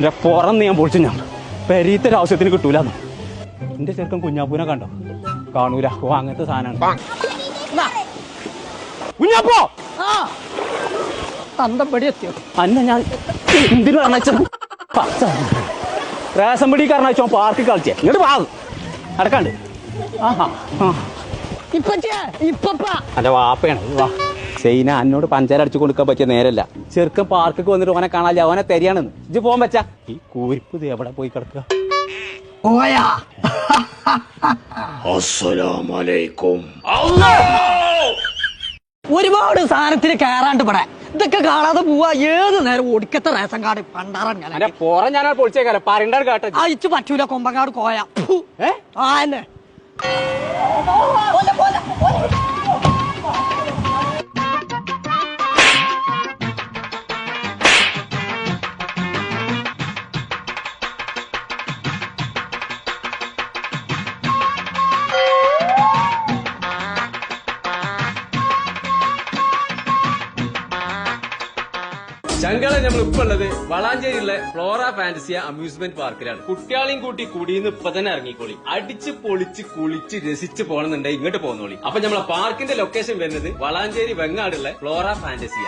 എന്റെ പുറന്ന് ഞാൻ പൊളിച്ചു ഞാൻ പെരീത്തൊരു ആവശ്യത്തിന് കിട്ടൂല എന്റെ ചെറുക്കം കുഞ്ഞാപ്പൂനെ കണ്ടോ? കാണൂല. ഓ അങ്ങനത്തെ സാധനമാണ്. കുഞ്ഞാപ്പോ! ആ. തന്തപ്പടി എത്തിയോ? അന്ന ഞാൻ എന്തിനു പറഞ്ഞ റേഷൻ പിടി കാരണം പാർക്കിൽ കളിച്ചേ. ഇങ്ങോട്ട് വാ. അടക്കാണ്ട് ആഹാ ഇപ്പൊ ഇപ്പച്ചേ ഇപ്പപ്പ. അന്റെ വാപ്പയാണ്. വാ. സൈന എന്നോട് പഞ്ചാര അടിച്ചു കൊടുക്കാൻ പറ്റിയ നേരല്ല. ചെറുക്കൻ പാർക്കൊക്കെ വന്നിട്ട് ഓനെ കാണാല്ല ഓനെ തെരിയാണെന്ന് ഇജ് പോകാൻ പറ്റാ. ഈ കൂരിപ്പ് ഇത് എവിടെ പോയി കിടക്കുക? പോയാ. ഒരുപാട് സാധനത്തിന് കയറാണ്ട് പടേ ഇതൊക്കെ കാണാതെ പോവാ. ഏത് നേരം ഒടുക്കത്തെ റേഷൻ കാർഡ് പണ്ടാറാൻ അന്റെ പുറം ഞാൻ പൊളിച്ചേക്കാലോ. പറയണ്ട കേട്ടോ. അയച്ചു പറ്റൂല കൊമ്പങ്ങാട് കോയ. ആ എന്നെ. ചങ്കള നമ്മൾ ഇപ്പൊ ഉള്ളത് വളാഞ്ചേരിയിലെ ഫ്ലോറ ഫാന്റസിയ അമ്യൂസ്മെന്റ് പാർക്കിലാണ് കുട്ടികളെയും കൂട്ടി കുടിയിന്ന് ഇപ്പൊ തന്നെ ഇറങ്ങിക്കോളി. അടിച്ച് പൊളിച്ച് കുളിച്ച് രസിച്ച് പോകണമെന്നുണ്ടെങ്കിൽ ഇങ്ങോട്ട് പോകുന്നോളി അപ്പൊ നമ്മളെ പാർക്കിന്റെ ലൊക്കേഷൻ വരുന്നത് വളാഞ്ചേരി വെങ്ങാടുള്ള ഫ്ലോറ ഫാന്റസിയ